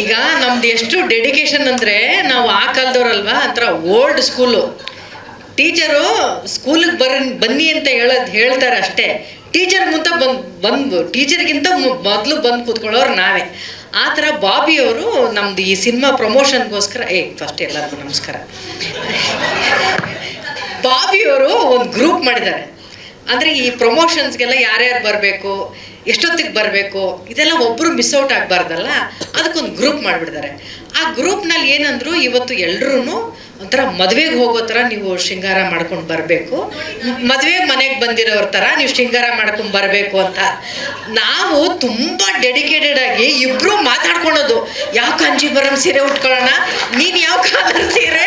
ಈಗ ನಮ್ದು ಎಷ್ಟು ಡೆಡಿಕೇಶನ್ ಅಂದರೆ ನಾವು ಆ ಕಾಲದವ್ರಲ್ವಾ? ಒಂಥರ ಓಲ್ಡ್ ಸ್ಕೂಲು ಟೀಚರು ಸ್ಕೂಲಿಗೆ ಬರ್, ಬನ್ನಿ ಅಂತ ಹೇಳೋದು, ಹೇಳ್ತಾರೆ ಅಷ್ಟೇ. ಟೀಚರ್ ಮುಂತ ಬಂದು ಬಂದು ಟೀಚರ್ಗಿಂತ ಮೊದಲು ಬಂದು ಕೂತ್ಕೊಳ್ಳೋರು ನಾವೇ. ಆ ಥರ ಬಾಬಿಯವರು ನಮ್ದು ಈ ಸಿನಿಮಾ ಪ್ರಮೋಷನ್ಗೋಸ್ಕರ, ಏ ಫಸ್ಟ್ ಎಲ್ಲರಿಗೂ ನಮಸ್ಕಾರ. ಬಾಬಿಯವರು ಒಂದು ಗ್ರೂಪ್ ಮಾಡಿದ್ದಾರೆ. ಅಂದರೆ ಈ ಪ್ರಮೋಷನ್ಸ್ಗೆಲ್ಲ ಯಾರ್ಯಾರು ಬರಬೇಕು? ಎಷ್ಟೊತ್ತಿಗೆ ಬರಬೇಕು? ಇದೆಲ್ಲ ಒಬ್ಬರು ಮಿಸ್ ಔಟ್ ಆಗಬಾರ್ದಲ್ಲ? ಅದಕ್ಕೊಂದು ಗ್ರೂಪ್ ಮಾಡಿಬಿಡ್ತಾರೆ. ಆ ಗ್ರೂಪ್ನಲ್ಲಿ ಏನಂದ್ರು ಇವತ್ತು ಎಲ್ಲರೂ ಒಂಥರ ಮದುವೆಗೆ ಹೋಗೋ ಥರ ನೀವು ಶೃಂಗಾರ ಮಾಡ್ಕೊಂಡು ಬರಬೇಕು. ಮದುವೆ ಮನೆಗೆ ಬಂದಿರೋರ ಥರ ನೀವು ಶೃಂಗಾರ ಮಾಡ್ಕೊಂಡು ಬರಬೇಕು ಅಂತ. ನಾವು ತುಂಬ ಡೆಡಿಕೇಟೆಡ್ ಆಗಿ ಇಬ್ಬರು ಮಾತಾಡ್ಕೊಳೋದು. ಯಾವ ಕಾಂಜೀವರಂ ಸೀರೆ ಉಟ್ಕೊಳ್ಳೋಣ? ನೀನು ಯಾವ ಕಾಲರ್ ಸೀರೆ?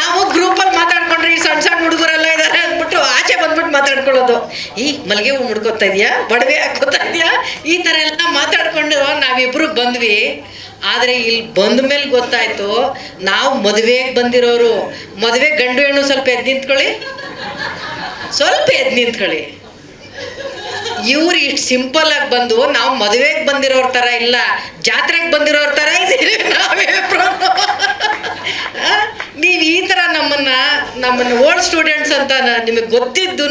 ನಾವು ಗ್ರೂಪಲ್ಲಿ ಮಾತಾಡ್ಕೊಂಡ್ರೆ ಈ ಸಣ್ಣ ಸಣ್ಣ ಹುಡುಗರೆಲ್ಲ ಇದ್ದಾರೆ ಅಂದ್ಬಿಟ್ಟು ಆಚೆ ಬಂದ್ಬಿಟ್ಟು ಮಾತಾಡ್ಕೊಳ್ಳೋದು. ಈ ಮಲ್ಗೆ ಹೂ ಮುಡ್ಕೋತಾ ಇದೆಯಾ? ಬಡವೆ ಹಾಕೋತಾ ಇದೆಯಾ? ಈ ಥರ ಎಲ್ಲ ಮಾತಾಡ್ಕೊಂಡು ನಾವಿಬ್ರು ಬಂದ್ವಿ. ಆದರೆ ಇಲ್ಲಿ ಬಂದ ಮೇಲೆ ಗೊತ್ತಾಯ್ತು, ನಾವು ಮದುವೆಗೆ ಬಂದಿರೋರು. ಮದುವೆ ಗಂಡು ಹೆಣ್ಣು ಸ್ವಲ್ಪ ಎದ್ದು ನಿಂತ್ಕೊಳ್ಳಿ. ಸ್ವಲ್ಪ ಎದ್ದು ನಿಂತ್ಕೊಳ್ಳಿ. ಇವ್ರು ಇಷ್ಟು ಸಿಂಪಲ್ ಆಗಿ ಬಂದು, ನಾವು ಮದುವೆಗೆ ಬಂದಿರೋರ ಥರ ಇಲ್ಲ, ಜಾತ್ರೆಗೆ ಬಂದಿರೋರ ಥರ ಇದ್ದೀವಿ ನಾವೇ ನೀವು ಈ ಥರ ನಮ್ಮನ್ನ ನಮ್ಮನ್ನ ಓಲ್ಡ್ ಸ್ಟೂಡೆಂಟ್ಸ್ ಅಂತ ನಿಮಗೆ ಗೊತ್ತಿದ್ದು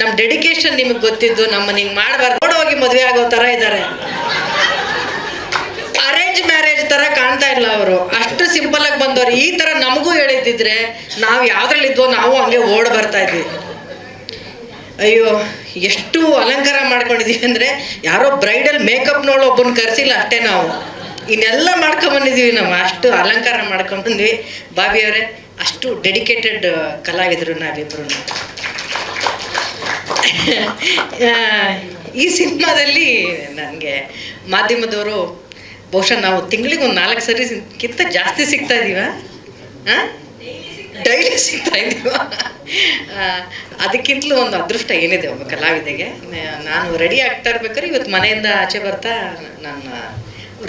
ನಮ್ಮ ಡೆಡಿಕೇಶನ್ ನಿಮಗೆ ಗೊತ್ತಿದ್ದು, ನಮ್ಮನ್ನು ಹಿಂಗೆ ಮಾಡಬಾರ್ದು. ನೋಡೋಗಿ ಮದುವೆ ಆಗೋ ಥರ ಇದ್ದಾರೆ ಅರೇಂಜ್ ಮ್ಯಾರೇಜ್ ಥರ ಕಾಣ್ತಾ ಇಲ್ಲ ಅವರು. ಅಷ್ಟು ಆಗಿ ಬಂದವ್ರು. ಈ ಥರ ನಮಗೂ ಹೇಳಿದ್ದಿದ್ರೆ ನಾವು ಯಾವ್ದ್ರಲ್ಲಿದ್ವೋ ನಾವು ಹಂಗೆ ಓಡ್ ಬರ್ತಾ ಇದ್ವಿ. ಅಯ್ಯೋ, ಎಷ್ಟು ಅಲಂಕಾರ ಮಾಡ್ಕೊಂಡಿದ್ದೀವಿ ಅಂದರೆ ಯಾರೋ ಬ್ರೈಡಲ್ ಮೇಕಪ್ ನೋಡೋ ಒಬ್ಬನ ಕರೆಸಿಲ್ಲ ಅಷ್ಟೇ ನಾವು. ಇನ್ನೆಲ್ಲ ಮಾಡ್ಕೊಂಬಂದಿದ್ದೀವಿ ನಾವು. ಅಷ್ಟು ಅಲಂಕಾರ ಮಾಡ್ಕೊಂಡ್ಬಂದ್ವಿ ಬಾಬಿಯವರೇ ಅಷ್ಟು ಡೆಡಿಕೇಟೆಡ್ ಕಲಾವಿದರು ನಾವಿಬ್ಬರು ಈ ಸಿನಿಮಾದಲ್ಲಿ ನನಗೆ ಮಾಧ್ಯಮದವರು ಬಹುಶಃ ನಾವು ತಿಂಗಳಿಗೆ ಒಂದು ನಾಲ್ಕು ಸರಿ ಕಿಂತ ಜಾಸ್ತಿ ಸಿಗ್ತಾ ಇದೀವ. ಡೈಲಿ ಸಿಗ್ತಾ ಇದ್ದೀವ ಅದಕ್ಕಿಂತಲೂ ಒಂದು ಅದೃಷ್ಟ ಏನಿದೆ ಒಬ್ಬ ಕಲಾವಿದೆಗೆ. ನಾನು ರೆಡಿ ಆಗ್ತಾ ಇರ್ಬೇಕಾದ್ರೆ ಇವತ್ತು ಮನೆಯಿಂದ ಆಚೆ ಬರ್ತಾ ನನ್ನ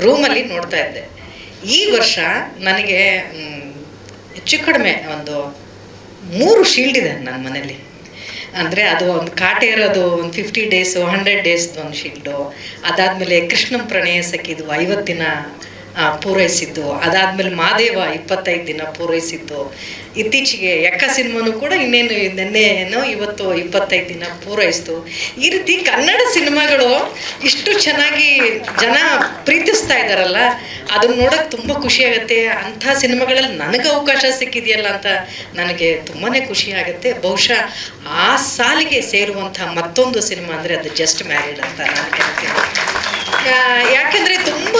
ರೂಮಲ್ಲಿ ನೋಡ್ತಾ ಇದ್ದೆ. ಈ ವರ್ಷ ನನಗೆ ಹೆಚ್ಚು ಕಡಿಮೆ ಒಂದು ಮೂರು ಶೀಲ್ಡ್ ಇದೆ ನನ್ನ ಮನೇಲಿ ಅಂದರೆ ಅದು ಒಂದು ಕಾಟೆ ಇರೋದು ಒಂದು ಫಿಫ್ಟಿ ಡೇಸು ಹಂಡ್ರೆಡ್ ಡೇಸ್ದು ಒಂದು ಶೀಲ್ಡು ಅದಾದಮೇಲೆ ಕೃಷ್ಣಂ ಪ್ರಣಯ ಸಖಿದು ಐವತ್ತು ದಿನ ಪೂರೈಸಿದ್ದು. ಅದಾದಮೇಲೆ ಮಾದೇವ ಇಪ್ಪತ್ತೈದು ದಿನ ಪೂರೈಸಿದ್ದು. ಇತ್ತೀಚೆಗೆ ಯಕ್ಕ ಸಿನಿಮಾನು ಕೂಡ ಇನ್ನೇನು ನಿನ್ನೆನೋ ಇವತ್ತು ಇಪ್ಪತ್ತೈದು ದಿನ ಪೂರೈಸ್ತು ಈ ರೀತಿ ಕನ್ನಡ ಸಿನಿಮಾಗಳು ಇಷ್ಟು ಚೆನ್ನಾಗಿ ಜನ ಪ್ರೀತಿಸ್ತಾ ಇದ್ದಾರಲ್ಲ, ಅದನ್ನ ನೋಡೋಕೆ ತುಂಬ ಖುಷಿ ಆಗುತ್ತೆ. ಅಂಥ ಸಿನಿಮಾಗಳಲ್ಲಿ ನನಗೆ ಅವಕಾಶ ಸಿಕ್ಕಿದೆಯಲ್ಲ ಅಂತ ನನಗೆ ತುಂಬಾ ಖುಷಿ ಆಗುತ್ತೆ. ಬಹುಶಃ ಆ ಸಾಲಿಗೆ ಸೇರುವಂಥ ಮತ್ತೊಂದು ಸಿನಿಮಾ ಅಂದರೆ ಅದು ಜಸ್ಟ್ ಮ್ಯಾರಿಡ್ ಅಂತ ನಾನು ಹೇಳ್ತೀನಿ ಯಾಕೆಂದರೆ ತುಂಬ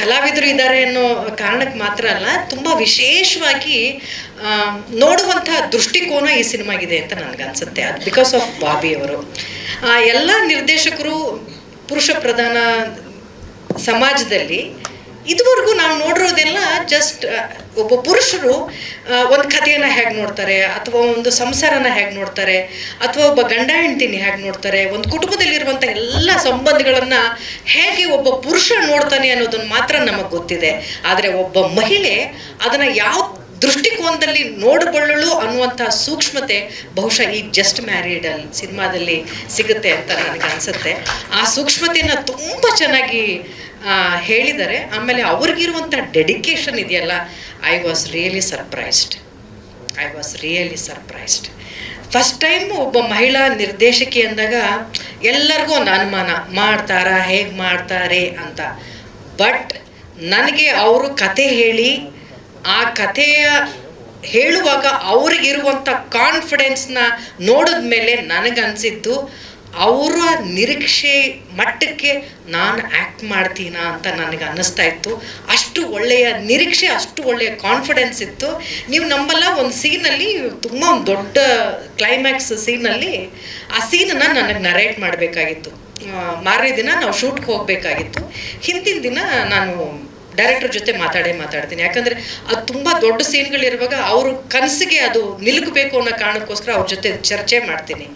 ಕಲಾವಿದರು ಇದ್ದಾರೆ ಅನ್ನೋ ಕಾರಣಕ್ಕೆ ಮಾತ್ರ ಅಲ್ಲ, ತುಂಬ ವಿಶೇಷವಾಗಿ ನೋಡುವಂಥ ದೃಷ್ಟಿಕೋನ ಈ ಸಿನಿಮಾಗಿದೆ ಅಂತ ನನಗನ್ಸುತ್ತೆ ಅದು ಬಿಕಾಸ್ ಆಫ್ ಬಾಬಿ ಅವರು. ಎಲ್ಲ ನಿರ್ದೇಶಕರು ಪುರುಷ ಪ್ರಧಾನ ಸಮಾಜದಲ್ಲಿ ಇದುವರೆಗೂ ನಾವು ನೋಡಿರೋದೆಲ್ಲ ಜಸ್ಟ್ ಒಬ್ಬ ಪುರುಷರು ಒಂದು ಕಥೆಯನ್ನು ಹೇಗೆ ನೋಡ್ತಾರೆ, ಅಥವಾ ಒಂದು ಸಂಸಾರನ ಹೇಗೆ ನೋಡ್ತಾರೆ, ಅಥವಾ ಒಬ್ಬ ಗಂಡ ಹೆಂಡತಿನ ಹೇಗೆ ನೋಡ್ತಾರೆ, ಒಂದು ಕುಟುಂಬದಲ್ಲಿರುವಂಥ ಎಲ್ಲ ಸಂಬಂಧಗಳನ್ನು ಹೇಗೆ ಒಬ್ಬ ಪುರುಷ ನೋಡ್ತಾನೆ ಅನ್ನೋದನ್ನು ಮಾತ್ರ ನಮಗೆ ಗೊತ್ತಿದೆ. ಆದರೆ ಒಬ್ಬ ಮಹಿಳೆ ಅದನ್ನು ಯಾವ ದೃಷ್ಟಿಕೋನದಲ್ಲಿ ನೋಡಿಕೊಳ್ಳಲು ಅನ್ನುವಂಥ ಸೂಕ್ಷ್ಮತೆ ಬಹುಶಃ ಈ ಜಸ್ಟ್ ಮ್ಯಾರಿಡ್ ಅಲ್ಲಿ ಸಿನಿಮಾದಲ್ಲಿ ಸಿಗುತ್ತೆ ಅಂತ ನನಗೆ ಅನಿಸುತ್ತೆ. ಆ ಸೂಕ್ಷ್ಮತೆಯನ್ನು ತುಂಬ ಚೆನ್ನಾಗಿ ಹೇಳಿದ್ದಾರೆ. ಆಮೇಲೆ ಅವ್ರಿಗಿರುವಂಥ ಡೆಡಿಕೇಶನ್ ಇದೆಯಲ್ಲ I was really surprised I was really surprised first time ಒಬ್ಬ ಮಹಿಳಾ ನಿರ್ದೇಶಕಿ ಅಂದಾಗ, ಎಲ್ಲರಿಗೂ ಒಂದು ಅನುಮಾನ, ಮಾಡ್ತಾರಾ, ಹೇಗೆ ಮಾಡ್ತಾರೆ ಅಂತ. ಬಟ್ ನನಗೆ ಅವರು ಕತೆ ಹೇಳಿ ಆ ಕಥೆಯ ಹೇಳುವಾಗ ಅವ್ರಿಗಿರುವಂಥ ಕಾನ್ಫಿಡೆನ್ಸ್ನ ನೋಡಿದ ಮೇಲೆ ನನಗನ್ಸಿದ್ದು, ಅವರ ನಿರೀಕ್ಷೆ ಮಟ್ಟಕ್ಕೆ ನಾನು ಆ್ಯಕ್ಟ್ ಮಾಡ್ತೀನ ಅಂತ ನನಗೆ ಅನ್ನಿಸ್ತಾ ಇತ್ತು. ಅಷ್ಟು ಒಳ್ಳೆಯ ನಿರೀಕ್ಷೆ, ಅಷ್ಟು ಒಳ್ಳೆಯ ಕಾನ್ಫಿಡೆನ್ಸ್ ಇತ್ತು. ನೀವು ನಂಬಲ್ಲ, ಒಂದು ಸೀನಲ್ಲಿ ತುಂಬ ಒಂದು ದೊಡ್ಡ ಕ್ಲೈಮ್ಯಾಕ್ಸ್ ಸೀನಲ್ಲಿ ಆ ಸೀನನ್ನು ನನಗೆ ನರೇಟ್ ಮಾಡಬೇಕಾಗಿತ್ತು. ಮಾರನೇ ದಿನ ನಾವು ಶೂಟ್ಗೆ ಹೋಗಬೇಕಾಗಿತ್ತು. ಹಿಂದಿನ ದಿನ ನಾನು ಡೈರೆಕ್ಟರ್ ಜೊತೆ ಮಾತಾಡೇ ಮಾತಾಡ್ತೀನಿ. ಯಾಕಂದರೆ ಅದು ತುಂಬ ದೊಡ್ಡ ಸೀನ್ಗಳಿರುವಾಗ ಅವರು ಕನಸಿಗೆ ಅದು ನಿಲುಕಬೇಕು ಅನ್ನೋ ಕಾರಣಕ್ಕೋಸ್ಕರ ಅವ್ರ ಜೊತೆ ಚರ್ಚೆ ಮಾಡ್ತೀನಿ.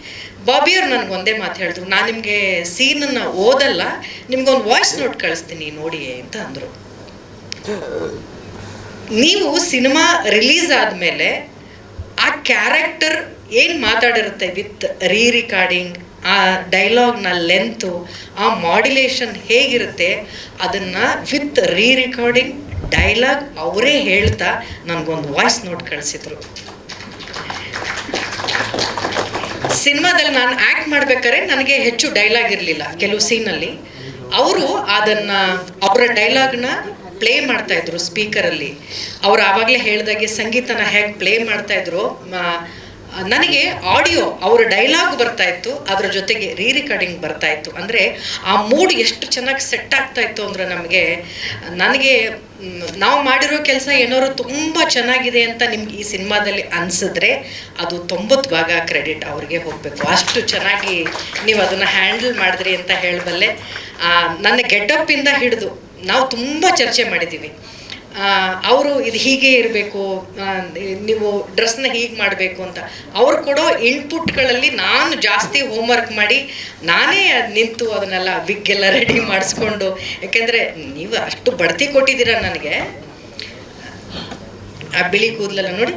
ಬಾಬಿಯವ್ರು ನನಗೆ ಒಂದೇ ಮಾತು ಹೇಳಿದ್ರು. ನಾನು ನಿಮಗೆ ಸೀನನ್ನು ಓದಲ್ಲ ನಿಮ್ಗೊಂದು ವಾಯ್ಸ್ ನೋಟ್ ಕಳಿಸ್ತೀನಿ ನೋಡಿ ಅಂತ ಅಂದರು. ನೀವು ಸಿನಿಮಾ ರಿಲೀಸ್ ಆದಮೇಲೆ ಆ ಕ್ಯಾರೆಕ್ಟರ್ ಏನು ಮಾತಾಡಿರುತ್ತೆ ವಿತ್ ರೀ ರಿಕಾರ್ಡಿಂಗ್ ಆ ಡೈಲಾಗ್ನ ಲೆಂತು ಆ ಮಾಡ್ಯುಲೇಷನ್ ಹೇಗಿರುತ್ತೆ, ಅದನ್ನು ವಿತ್ ರೀ ರೆಕಾರ್ಡಿಂಗ್ ಡೈಲಾಗ್ ಅವರೇ ಹೇಳ್ತಾ ನನಗೊಂದು ವಾಯ್ಸ್ ನೋಟ್ ಕಳಿಸಿದ್ರು. ಸಿನಿಮಾದಲ್ಲಿ ನಾನು ಆ್ಯಕ್ಟ್ ಮಾಡ್ಬೇಕಾದ್ರೆ ನನಗೆ ಹೆಚ್ಚು ಡೈಲಾಗ್ ಇರಲಿಲ್ಲ ಕೆಲವು ಸೀನಲ್ಲಿ ಅವರು ಅದನ್ನು, ಅವರ ಡೈಲಾಗ್ನ ಪ್ಲೇ ಮಾಡ್ತಾಯಿದ್ರು ಸ್ಪೀಕರಲ್ಲಿ ಅವರು ಆವಾಗಲೇ ಹೇಳಿದಾಗೆ ಸಂಗೀತನ ಹೇಗೆ ಪ್ಲೇ ಮಾಡ್ತಾಯಿದ್ರು ನನಗೆ ಆಡಿಯೋ ಅವರ ಡೈಲಾಗ್ ಬರ್ತಾ ಇತ್ತು, ಅದರ ಜೊತೆಗೆ ರೀ ರೆಕಾರ್ಡಿಂಗ್ ಬರ್ತಾ ಇತ್ತು. ಅಂದರೆ ಆ ಮೂಡ್ ಎಷ್ಟು ಚೆನ್ನಾಗಿ ಸೆಟ್ ಆಗ್ತಾ ಇತ್ತು ಅಂದರೆ ನಮಗೆ, ನನಗೆ ನಾವು ಮಾಡಿರೋ ಕೆಲಸ ಏನಾದ್ರು ತುಂಬ ಚೆನ್ನಾಗಿದೆ ಅಂತ ನಿಮ್ಗೆ ಈ ಸಿನಿಮಾದಲ್ಲಿ ಅನಿಸಿದ್ರೆ ಅದು ತೊಂಬತ್ತು ಭಾಗ ಕ್ರೆಡಿಟ್ ಅವ್ರಿಗೆ ಹೋಗಬೇಕು. ಅಷ್ಟು ಚೆನ್ನಾಗಿ ನೀವು ಅದನ್ನು ಹ್ಯಾಂಡಲ್ ಮಾಡಿದ್ರಿ ಅಂತ ಹೇಳಬಲ್ಲೆ ನನ್ನ ಗೆಟಪ್ಪಿಂದ ಹಿಡಿದು ನಾವು ತುಂಬ ಚರ್ಚೆ ಮಾಡಿದ್ದೀವಿ ಅವರು ಇದು ಹೀಗೆ ಇರಬೇಕು ನೀವು ಡ್ರೆಸ್ನ ಹೀಗೆ ಮಾಡಬೇಕು ಅಂತ. ಅವ್ರು ಕೊಡೋ ಇನ್ಪುಟ್ಗಳಲ್ಲಿ ನಾನು ಜಾಸ್ತಿ ಹೋಮ್ವರ್ಕ್ ಮಾಡಿ ನಾನೇ ಅದು ನಿಂತು ಅದನ್ನೆಲ್ಲ ವಿಗ್ಗೆಲ್ಲ ರೆಡಿ ಮಾಡಿಸ್ಕೊಂಡು. ಯಾಕೆಂದರೆ ನೀವು ಅಷ್ಟು ಬಡ್ತಿ ಕೊಟ್ಟಿದ್ದೀರ ನನಗೆ. ಆ ಬಿಳಿ ಕೂದಲೆಲ್ಲ ನೋಡಿ.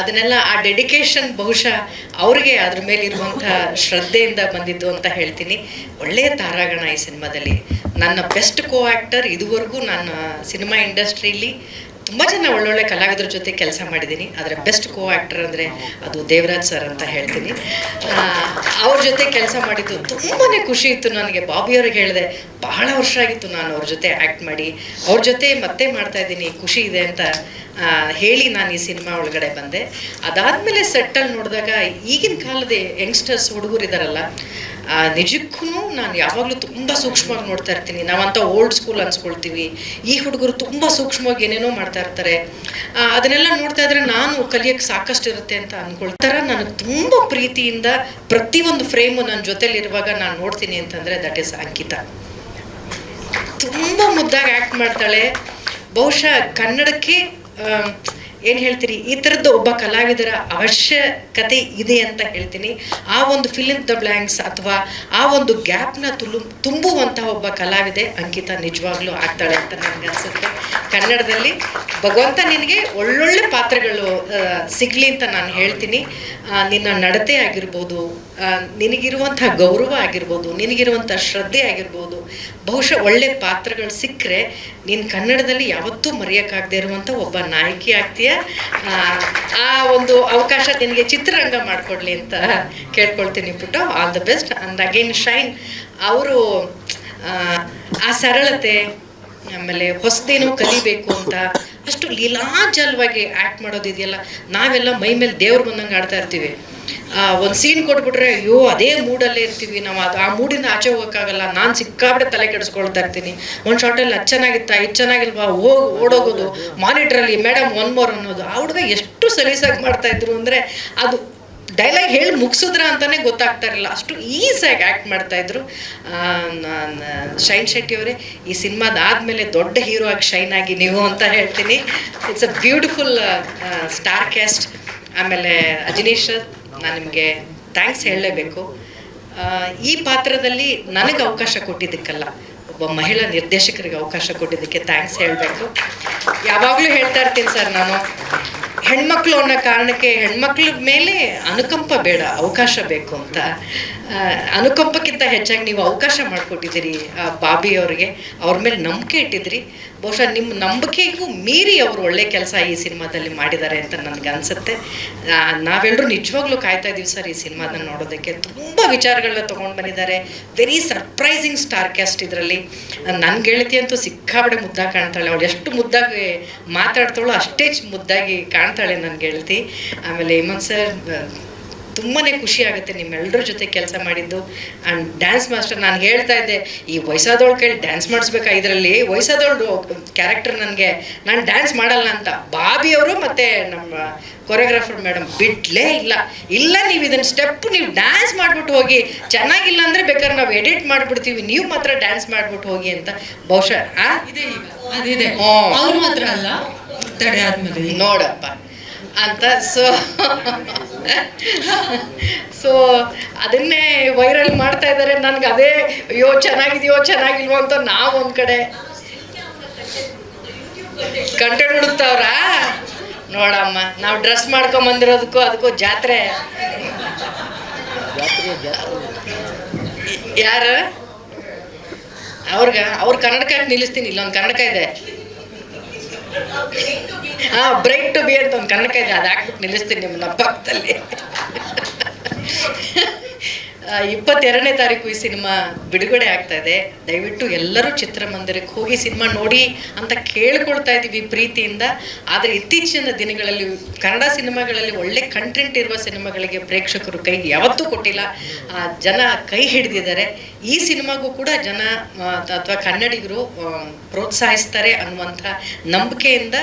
ಅದನ್ನೆಲ್ಲ ಆ ಡೆಡಿಕೇಶನ್ ಬಹುಶಃ ಅವ್ರಿಗೆ ಅದ್ರ ಮೇಲೆ ಇರುವಂಥ ಶ್ರದ್ಧೆಯಿಂದ ಬಂದಿದ್ದು ಅಂತ ಹೇಳ್ತೀನಿ. ಒಳ್ಳೆಯ ತಾರಾಗಣ ಈ ಸಿನಿಮಾದಲ್ಲಿ. ನನ್ನ ಬೆಸ್ಟ್ ಕೋ ಆ್ಯಕ್ಟರ್ ಇದುವರೆಗೂ ನಾನು ಸಿನಿಮಾ ಇಂಡಸ್ಟ್ರೀಲಿ ತುಂಬ ಜನ ಒಳ್ಳೊಳ್ಳೆ ಕಲಾವಿದರ ಜೊತೆ ಕೆಲಸ ಮಾಡಿದ್ದೀನಿ. ಆದರೆ ಬೆಸ್ಟ್ ಕೋ ಆ್ಯಕ್ಟರ್ ಅಂದರೆ ಅದು ದೇವರಾಜ್ ಸರ್ ಅಂತ ಹೇಳ್ತೀನಿ. ಅವ್ರ ಜೊತೆ ಕೆಲಸ ಮಾಡಿದ್ದು ತುಂಬಾ ಖುಷಿ ಇತ್ತು ನನಗೆ. ಬಾಬಿಯವ್ರಿಗೆ ಹೇಳಿದೆ, ಬಹಳ ವರ್ಷ ಆಗಿತ್ತು ನಾನು ಅವ್ರ ಜೊತೆ ಆ್ಯಕ್ಟ್ ಮಾಡಿ. ಅವ್ರ ಜೊತೆ ಮತ್ತೆ ಮಾಡ್ತಾ ಇದ್ದೀನಿ, ಖುಷಿ ಇದೆ ಅಂತ ಹೇಳಿ ನಾನು ಈ ಸಿನಿಮಾ ಒಳಗಡೆ ಬಂದೆ. ಅದಾದಮೇಲೆ ಸೆಟ್ಟಲ್ಲಿ ನೋಡಿದಾಗ ಈಗಿನ ಕಾಲದ ಯಂಗ್ಸ್ಟರ್ಸ್ ಹುಡುಗರು ಇದ್ದಾರಲ್ಲ ನಿಜಕ್ಕೂ ನಾನು ಯಾವಾಗಲೂ ತುಂಬ ಸೂಕ್ಷ್ಮವಾಗಿ ನೋಡ್ತಾ ಇರ್ತೀನಿ. ನಾವಂತ ಓಲ್ಡ್ ಸ್ಕೂಲ್ ಅನ್ಸ್ಕೊಳ್ತೀವಿ. ಈ ಹುಡುಗರು ತುಂಬ ಸೂಕ್ಷ್ಮವಾಗಿ ಏನೇನೋ ಮಾಡ್ತಾ ಇರ್ತಾರೆ. ಅದನ್ನೆಲ್ಲ ನೋಡ್ತಾ ಇದ್ರೆ ನಾನು ಕಲಿಯೋಕ್ಕೆ ಸಾಕಷ್ಟು ಇರುತ್ತೆ ಅಂತ ಅನ್ಕೊಳ್ತಾರ ನನಗೆ ತುಂಬ ಪ್ರೀತಿಯಿಂದ ಪ್ರತಿಯೊಂದು ಫ್ರೇಮು ನನ್ನ ಜೊತೆಲಿರುವಾಗ ನಾನು ನೋಡ್ತೀನಿ ಅಂತಂದರೆ ದಟ್ ಈಸ್ ಅಂಕಿತ. ತುಂಬ ಮುದ್ದಾಗಿ ಆ್ಯಕ್ಟ್ ಮಾಡ್ತಾಳೆ. ಬಹುಶಃ ಕನ್ನಡಕ್ಕೆ ಏನು ಹೇಳ್ತೀರಿ? ಈ ಥರದ್ದು ಒಬ್ಬ ಕಲಾವಿದರ ಅವಶ್ಯಕತೆ ಇದೆ ಅಂತ ಹೇಳ್ತೀನಿ. ಆ ಒಂದು ಫಿಲಿಮ್ ದ ಬ್ಲ್ಯಾಂಕ್ಸ್ ಅಥವಾ ಆ ಒಂದು ಗ್ಯಾಪ್ನ ತುಲು, ತುಂಬುವಂತಹ ಒಬ್ಬ ಕಲಾವಿದೆ ಅಂಕಿತಾ ನಿಜವಾಗ್ಲೂ ಆಗ್ತಾಳೆ ಅಂತ ನನಗೆ ಅನಿಸುತ್ತೆ. ಕನ್ನಡದಲ್ಲಿ ಭಗವಂತ ನಿನಗೆ ಒಳ್ಳೊಳ್ಳೆ ಪಾತ್ರಗಳು ಸಿಗಲಿ ಅಂತ ನಾನು ಹೇಳ್ತೀನಿ. ನಿನ್ನ ನಡತೆ ಆಗಿರ್ಬೋದು ನಿನಗಿರುವಂಥ ಗೌರವ ಆಗಿರ್ಬೋದು ನಿನಗಿರುವಂಥ ಶ್ರದ್ಧೆ ಆಗಿರ್ಬೋದು, ಬಹುಶಃ ಒಳ್ಳೆ ಪಾತ್ರಗಳು ಸಿಕ್ಕರೆ ನೀನು ಕನ್ನಡದಲ್ಲಿ ಯಾವತ್ತೂ ಮರೆಯೋಕ್ಕಾಗದೇ ಇರುವಂಥ ಒಬ್ಬ ನಾಯಕಿ ಆಗ್ತೀಯ? ಆ, ಒಂದು ಅವಕಾಶ ನಿನಗೆ ಚಿತ್ರರಂಗ ಮಾಡಿಕೊಡ್ಲಿ ಅಂತ ಕೇಳ್ಕೊಳ್ತೀನಿ ಪುಟ್ಟು. All the best and again Shine ಅವರು ಆ ಸರಳತೆ ಆಮೇಲೆ ಹೊಸದೇನೋ ಕಲಿಬೇಕು ಅಂತ ಅಷ್ಟು ಲೀಲಾಜಲವಾಗಿ ಆ್ಯಕ್ಟ್ ಮಾಡೋದಿದೆಯಲ್ಲ ನಾವೆಲ್ಲ ಮೈ ಮೇಲೆ ದೇವ್ರು ಬಂದಂಗೆ ಆಡ್ತಾ ಇರ್ತೀವಿ. ಒಂದು ಸೀನ್ ಕೊಟ್ಬಿಟ್ರೆ, ಅಯ್ಯೋ, ಅದೇ ಮೂಡಲ್ಲೇ ಇರ್ತೀವಿ ನಾವು. ಅದು ಆ ಮೂಡಿಂದ ಆಚೆ ಹೋಗೋಕ್ಕಾಗಲ್ಲ, ನಾನು ಸಿಕ್ಕಾಬಿಟ್ಟೆ ತಲೆ ಕೆಡಿಸ್ಕೊಳ್ತಾ ಇರ್ತೀನಿ. ಒಂದು ಶಾರ್ಟಲ್ಲಿ ಅದು ಚೆನ್ನಾಗಿತ್ತಾ, ಇದು ಚೆನ್ನಾಗಿಲ್ವಾ, ಹೋಗಿ, ಓಡೋಗೋದು. ಮಾನಿಟ್ರಲ್ಲಿ ಮೇಡಮ್ ಒನ್ ಮೋರ್ ಅನ್ನೋದು. ಆ ಹುಡುಗ ಎಷ್ಟು ಸಲೀಸಾಗಿ ಮಾಡ್ತಾ ಇದ್ರು ಅಂದರೆ, ಅದು ಡೈಲಾಗ್ ಹೇಳಿ ಮುಗಿಸಿದ್ರ ಅಂತಾನೆ ಗೊತ್ತಾಗ್ತಾ ಇರಲಿಲ್ಲ. ಅಷ್ಟು ಈಸಿಯಾಗಿ ಆ್ಯಕ್ಟ್ ಮಾಡ್ತಾ ಇದ್ರು. ಶೈನ್ ಶೆಟ್ಟಿ ಅವರೇ, ಈ ಸಿನಿಮಾದ ಆದಮೇಲೆ ದೊಡ್ಡ ಹೀರೋ ಆಗಿ ಶೈನ್ ಆಗಿ ನೀವು ಅಂತ ಹೇಳ್ತೀನಿ. It's a beautiful star cast ಆಮೇಲೆ ಅಜನೀಶ್, ನಾನು ನಿಮಗೆ ಥ್ಯಾಂಕ್ಸ್ ಹೇಳಲೇಬೇಕು. ಈ ಪಾತ್ರದಲ್ಲಿ ನನಗೆ ಅವಕಾಶ ಕೊಟ್ಟಿದ್ದಕ್ಕಲ್ಲ, ಒಬ್ಬ ಮಹಿಳಾ ನಿರ್ದೇಶಕರಿಗೆ ಅವಕಾಶ ಕೊಟ್ಟಿದ್ದಕ್ಕೆ ಥ್ಯಾಂಕ್ಸ್ ಹೇಳಬೇಕು. ಯಾವಾಗಲೂ ಹೇಳ್ತಾ ಇರ್ತೀನಿ ಸರ್ ನಾನು. ಹೆಣ್ಮಕ್ಳು ಅನ್ನೋ ಕಾರಣಕ್ಕೆ ಹೆಣ್ಮಕ್ಳ ಮೇಲೆ ಅನುಕಂಪ ಬೇಡ, ಅವಕಾಶ ಬೇಕು ಅಂತ. ಅನುಕಂಪಕ್ಕಿಂತ ಹೆಚ್ಚಾಗಿ ನೀವು ಅವಕಾಶ ಮಾಡಿಕೊಟ್ಟಿದ್ದೀರಿ ಬಾಬಿ ಅವರಿಗೆ ಅವ್ರ ಮೇಲೆ ನಂಬಿಕೆ ಇಟ್ಟಿದ್ರಿ ಬಹುಶಃ ನಿಮ್ಮ ನಂಬಿಕೆಗೂ ಮೀರಿ ಅವರು ಒಳ್ಳೆ ಕೆಲಸ ಈ ಸಿನಿಮಾದಲ್ಲಿ ಮಾಡಿದ್ದಾರೆ ಅಂತ ನನಗೆ ಅನಿಸುತ್ತೆ. ನಾವೆಲ್ಲರೂ ನಿಜವಾಗ್ಲೂ ಕಾಯ್ತಾ ಇದ್ದೀವಿ ಸರ್ ಈ ಸಿನಿಮಾದನ್ನು ನೋಡೋದಕ್ಕೆ. ತುಂಬ ವಿಚಾರಗಳನ್ನ ತೊಗೊಂಡು ಬಂದಿದ್ದಾರೆ. ವೆರಿ ಸರ್ಪ್ರೈಸಿಂಗ್ ಸ್ಟಾರ್ ಕ್ಯಾಸ್ಟ್ ಇದರಲ್ಲಿ. ನನ್ನ ಗೆಳತಿ ಅಂತೂ ಸಿಕ್ಕಾಬಡೆ ಮುದ್ದಾಗಿ ಕಾಣ್ತಾಳೆ. ಅವಳು ಎಷ್ಟು ಮುದ್ದಾಗಿ ಮಾತಾಡ್ತಾಳೋ ಅಷ್ಟೇ ಮುದ್ದಾಗಿ ಮುದ್ದಾಗಿ ಕಾಣ್ತಾಳೆ ನನ್ನ ಗೆಳತಿ ಆಮೇಲೆ ಹೇಮಂತ್ ಸರ್ ತುಂಬಾ ಖುಷಿ ಆಗುತ್ತೆ ನಿಮ್ಮೆಲ್ಲರ ಜೊತೆ ಕೆಲಸ ಮಾಡಿದ್ದು. ಆ್ಯಂಡ್ ಡ್ಯಾನ್ಸ್ ಮಾಸ್ಟರ್ ನಾನು ಹೇಳ್ತಾ ಇದ್ದೆ ಈ ವಯಸ್ಸಾದವಳು ಕೇಳಿ ಡ್ಯಾನ್ಸ್ ಮಾಡಿಸ್ಬೇಕಾ ಇದರಲ್ಲಿ? ವಯಸ್ಸಾದವಳು ಕ್ಯಾರೆಕ್ಟರ್ ನನಗೆ ನಾನು ಡ್ಯಾನ್ಸ್ ಮಾಡಲ್ಲ ಅಂತ. ಬಾಬಿ ಅವರು ಮತ್ತು ನಮ್ಮ ಕೊರಿಯೋಗ್ರಾಫರ್ ಮೇಡಮ್ ಬಿಡ್ಲೇ ಇಲ್ಲ. ಇಲ್ಲ ನೀವು ಇದನ್ನ ಸ್ಟೆಪ್ ನೀವು ಡ್ಯಾನ್ಸ್ ಮಾಡಿಬಿಟ್ಟು ಹೋಗಿ ಚೆನ್ನಾಗಿಲ್ಲ ಅಂದರೆ ಬೇಕಾದ್ರೆ ನಾವು ಎಡಿಟ್ ಮಾಡಿಬಿಡ್ತೀವಿ. ನೀವು ಮಾತ್ರ ಡ್ಯಾನ್ಸ್ ಮಾಡಿಬಿಟ್ಟು ಹೋಗಿ ಅಂತ. ಬಹುಶಃ ಅದಿದೆ ಮಾತ್ರ ಅಲ್ಲ. ತಡೆ ಆದ್ಮೇಲೆ ನೋಡಪ್ಪ. ಅಂತ ಸೊ ಸೊ ಅದನ್ನೇ ವೈರಲ್ ಮಾಡ್ತಾ ಇದ್ದಾರೆ ನನಗೆ ಅದೇ ಅಯ್ಯೋ ಚೆನ್ನಾಗಿದೆಯೋ ಚೆನ್ನಾಗಿಲ್ವೋ ಅಂತ ನಾವು ಒಂದು ಕಡೆ ಕಂಟೆಂಟ್ ಹುಡುಕ್ತಾವ್ರ? ನೋಡಮ್ಮ ನಾವು ಡ್ರೆಸ್ ಮಾಡ್ಕೊಂಬಂದಿರೋದಕ್ಕೂ ಅದಕ್ಕೂ ಜಾತ್ರೆ. ಯಾರು? ಅವ್ರಿಗೆ ಅವ್ರ ಕನ್ನಡಕ ನಿಲ್ಲಿಸ್ತೀನಿ ಇಲ್ಲೊಂದು ಕನ್ನಡಕ ಇದೆ. ಹಾ ಬ್ರೈಟ್ ಟು ಬಿ ಅಂತ ಒಂದು ಕನ್ನಡಕ ಇದೆ ಅದು ಹಾಕ್ಬಿಟ್ಟು ನಿಲ್ಲಿಸ್ತೀನಿ ನಿಮ್ಮ ಪಕ್ಕದಲ್ಲಿ. ಆ, ಇಪ್ಪತ್ತೆರಡನೇ ತಾರೀಕು ಈ ಸಿನಿಮಾ ಬಿಡುಗಡೆ ಆಗ್ತಾ ಇದೆ. ದಯವಿಟ್ಟು ಎಲ್ಲರೂ ಚಿತ್ರಮಂದಿರಕ್ಕೆ ಹೋಗಿ ಸಿನಿಮಾ ನೋಡಿ ಅಂತ ಕೇಳ್ಕೊಳ್ತಾ ಇದ್ದೀವಿ ಪ್ರೀತಿಯಿಂದ. ಆದರೆ ಇತ್ತೀಚಿನ ದಿನಗಳಲ್ಲಿ ಕನ್ನಡ ಸಿನಿಮಾಗಳಲ್ಲಿ ಒಳ್ಳೆ ಕಂಟೆಂಟ್ ಇರುವ ಸಿನಿಮಾಗಳಿಗೆ ಪ್ರೇಕ್ಷಕರು ಕೈ ಯಾವತ್ತೂ ಕೊಟ್ಟಿಲ್ಲ. ಆ, ಜನ ಕೈ ಹಿಡಿದಿದ್ದಾರೆ. ಈ ಸಿನಿಮಾಗೂ ಕೂಡ ಜನ ಅಥವಾ ಕನ್ನಡಿಗರು ಪ್ರೋತ್ಸಾಹಿಸ್ತಾರೆ ಅನ್ನುವಂಥ ನಂಬಿಕೆಯಿಂದ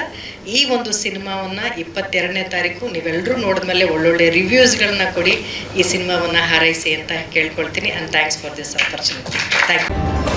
ಈ ಒಂದು ಸಿನಿಮಾವನ್ನು ಇಪ್ಪತ್ತೆರಡನೇ ತಾರೀಕು ನೀವೆಲ್ಲರೂ ನೋಡಿದ್ಮೇಲೆ ಒಳ್ಳೊಳ್ಳೆ ರಿವ್ಯೂಸ್ಗಳನ್ನ ಕೊಡಿ, ಈ ಸಿನಿಮಾವನ್ನು ಹಾರೈಸಿ ಅಂತ ಕೇಳ್ಕೊಳ್ತೀನಿ. And thanks for this opportunity thank you